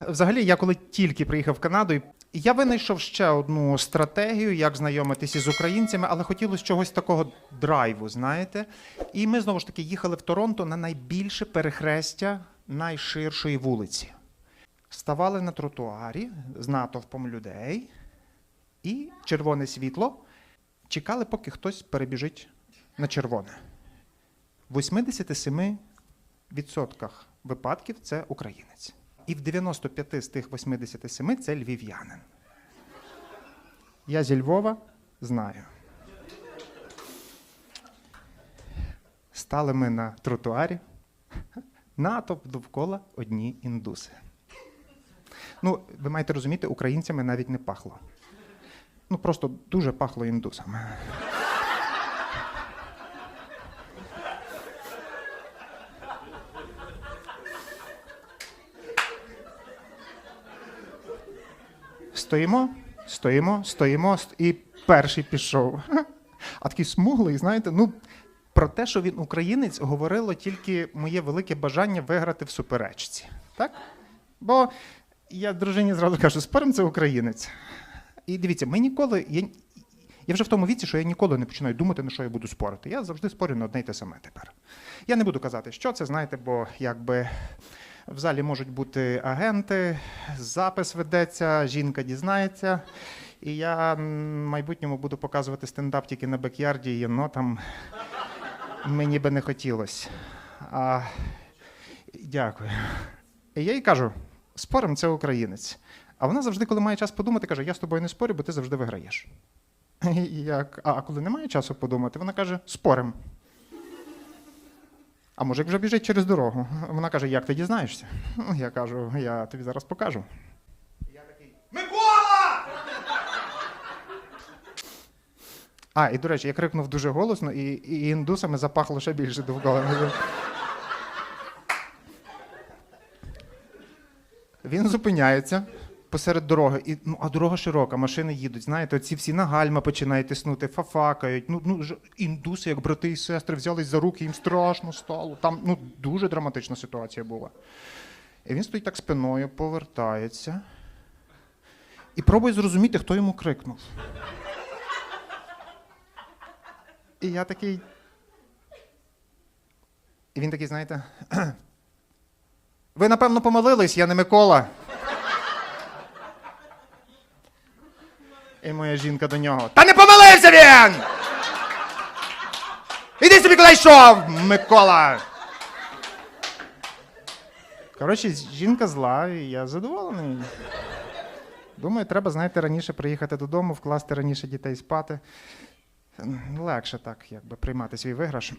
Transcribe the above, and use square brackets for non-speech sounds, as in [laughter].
Взагалі, я коли тільки приїхав в Канаду, я винайшов ще одну стратегію, як знайомитися з українцями, але хотілося чогось такого драйву, знаєте. І ми знову ж таки їхали в Торонто на найбільше перехрестя найширшої вулиці. Ставали на тротуарі з натовпом людей, і червоне світло чекали, поки хтось перебіжить на червоне. В 87% випадків це українець. І в 95 з тих 87 це львів'янин. Я зі Львова знаю. Стали ми на тротуарі. Натовп довкола одні індуси. Ну, ви маєте розуміти, українцями навіть не пахло. Ну, просто дуже пахло індусами. Стоїмо, стоїмо, стоїмо, і перший пішов. [laughs] А такий смуглий, знаєте, ну про те, що він українець, говорило тільки моє велике бажання виграти в суперечці. Так? Бо я дружині зразу кажу, спорим, це українець. І дивіться, ми ніколи. Я, я вже в тому віці, що я ніколи не починаю думати, на що я буду спорити. Я завжди спорю на одне й те саме тепер. Я не буду казати, що це, знаєте, бо якби в залі можуть бути агенти, запис ведеться, жінка дізнається. І я в майбутньому буду показувати стендап тільки на бекярді, і ну там мені би не хотілося. Дякую. І я їй кажу: спорим, це українець. А вона завжди, коли має час подумати, каже: Я з тобою не спорю, бо ти завжди виграєш. [laughs] Як? А коли немає часу подумати, вона каже: спорим. А мужик вже біжить через дорогу. Вона каже: Як ти дізнаєшся? Ну, Я кажу, я тобі зараз покажу. Я такий Микола! А, і до речі, я крикнув дуже голосно, і, і індусами запахло ще більше довкола. Він зупиняється посеред дороги, і, ну, а дорога широка, машини їдуть. Знаєте, ці всі на гальма починають тиснути, фафакають. Ну, ну, ж- індуси, як брати і сестри, взялись за руки, їм страшно стало. Там ну, дуже драматична ситуація була. І він стоїть так спиною, повертається і пробує зрозуміти, хто йому крикнув. І я такий. І він такий, знаєте. Ви, напевно, помилились, я не Микола. І моя жінка до нього. Та не помилився він! Іди собі куди йшов, Микола! Коротше, жінка зла, і я задоволений. Думаю, треба, знаєте, раніше приїхати додому, вкласти раніше дітей спати. Легше так, якби приймати свій виграш.